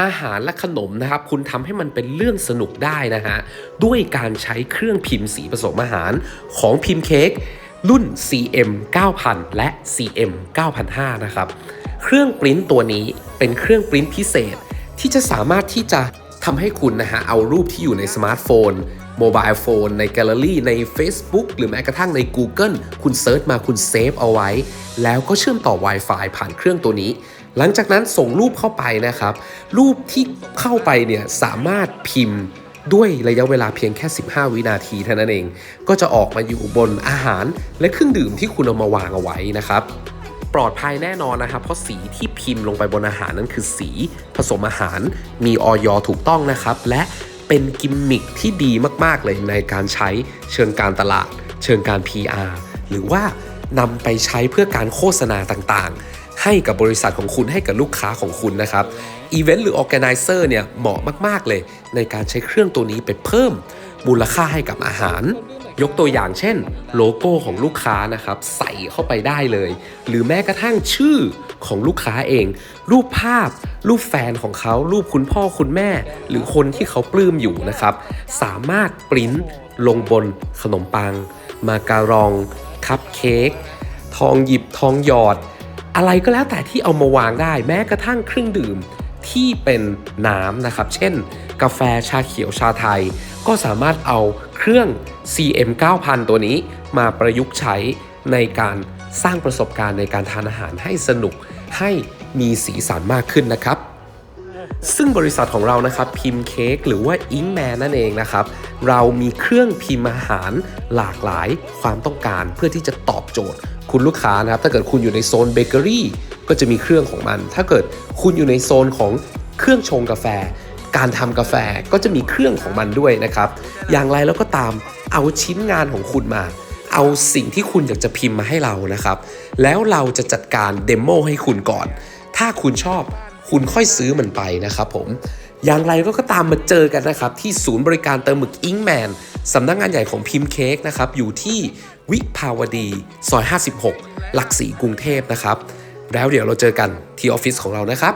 อาหารและขนมนะครับ คุณทำให้มันเป็นเรื่องสนุกได้นะฮะ ด้วยการใช้เครื่องพิมพ์สีผสมอาหารของพิมพ์เค้กรุ่น CM 9000 และ CM 9005นะครับ เครื่องปริ้นตัวนี้เป็นเครื่องปริ้นพิเศษ ที่จะสามารถที่จะทำให้คุณนะฮะ เอารูปที่อยู่ในสมาร์ทโฟนโมบายโฟนในแกลเลอรี่ใน Facebook หรือแม้กระทั่งใน Google คุณเซิร์ชมาคุณเซฟเอาไว้ แล้วก็เชื่อมต่อ Wi-Fi ผ่านเครื่องตัวนี้ หลังจากนั้นส่งรูปเข้าไปนะครับ รูปที่เข้าไปเนี่ยสามารถพิมพ์ด้วยระยะเวลาเพียงแค่ 15 วินาทีเท่านั้นเอง ก็จะออกมาอยู่บนอาหารและเครื่องดื่มที่คุณเอามาวางเอาไว้นะครับ ปลอดภัยแน่นอนนะครับ เพราะสีที่พิมพ์ลงไปบนอาหารนั้นคือสีผสมอาหาร มีออยถูกต้องนะครับ และเป็นกิมมิคที่ดีมากๆเลยในการใช้เชิงการตลาด เชิงการ PR หรือว่านำไปใช้เพื่อการโฆษณาต่างๆ ให้กับบริษัทของคุณให้กับลูกค้าของคุณนะครับอีเวนต์หรือ Organizer เนี่ยเหมาะมาก ๆ เลย ในการใช้เครื่องตัวนี้ไปเพิ่มมูลค่าให้กับอาหาร ยกตัวอย่างเช่น โลโก้ของลูกค้านะครับใส่เข้าไปได้เลย หรือแม้กระทั่งชื่อของลูกค้าเอง รูปภาพ รูปแฟนของเขา รูปคุณพ่อคุณแม่ หรือคนที่เขาปลื้มอยู่นะครับ สามารถปริ้นลงบนขนมปัง มาการอง คัพเค้กทองหยิบทองหยอด อะไรก็แล้วแต่ที่เอามาวางได้แม้กระทั่งเครื่องดื่มที่เป็นน้ำนะครับ เช่น กาแฟชาเขียวชาไทย ก็สามารถเอาเครื่อง CM 9000 ตัวนี้มาประยุกต์ใช้ในการสร้างประสบการณ์ในการทานอาหารให้สนุกให้มีสีสันมากขึ้นนะครับ ซึ่งบริษัทของเรานะครับพิมพ์เค้กหรือว่าอิงแมนนั่นเองนะครับ เรามีเครื่องพิมพ์อาหารหลากหลายความต้องการเพื่อที่จะตอบโจทย์ คุณลูกค้านะครับ ถ้าเกิดคุณอยู่ในโซนเบเกอรี่ก็จะมีเครื่องของมัน ถ้าเกิดคุณอยู่ในโซนของเครื่องชงกาแฟ การทำกาแฟก็จะมีเครื่องของมันด้วยนะครับ อย่างไรแล้วก็ตามเอาชิ้นงานของคุณมา เอาสิ่งที่คุณอยากจะพิมพ์มาให้เรานะครับ แล้วเราจะจัดการเดโมให้คุณก่อน ถ้าคุณชอบคุณค่อยซื้อมันไปนะครับผม อย่างไรก็ตามมาเจอกันนะครับ ที่ศูนย์บริการเติมหมึกอิงแมน สำนักงานใหญ่ของพิมพ์เค้กนะครับอยู่ที่วิภาวดีซอย 56 หลักสีกรุงเทพนะครับ แล้วเดี๋ยวเราเจอกันที่ออฟฟิศของเรานะครับ